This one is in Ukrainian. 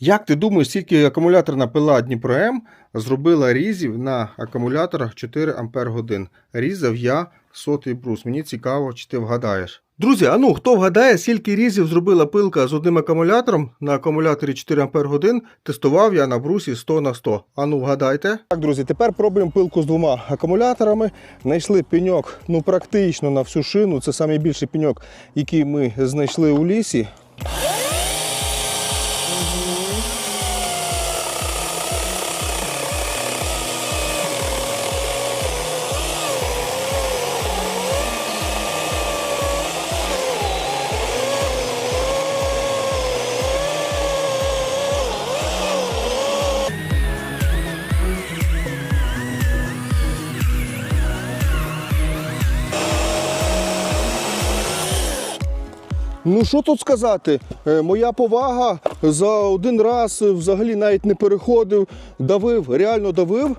Як ти думаєш, скільки акумуляторна пила Дніпро М зробила різів на акумуляторах 4 Ампер годин? Різав я сотий брус. Мені цікаво, чи ти вгадаєш. Друзі, а ну хто вгадає, скільки різів зробила пилка з одним акумулятором на акумуляторі 4 Ампер годин, тестував я на брусі 100 на 100. А ну вгадайте. Так, друзі, тепер пробуємо пилку з двома акумуляторами. Знайшли пеньок, ну практично на всю шину. Це найбільший пеньок, який ми знайшли у лісі. Ну що тут сказати? Е, Моя повага за один раз взагалі навіть не переходив, давив, реально давив.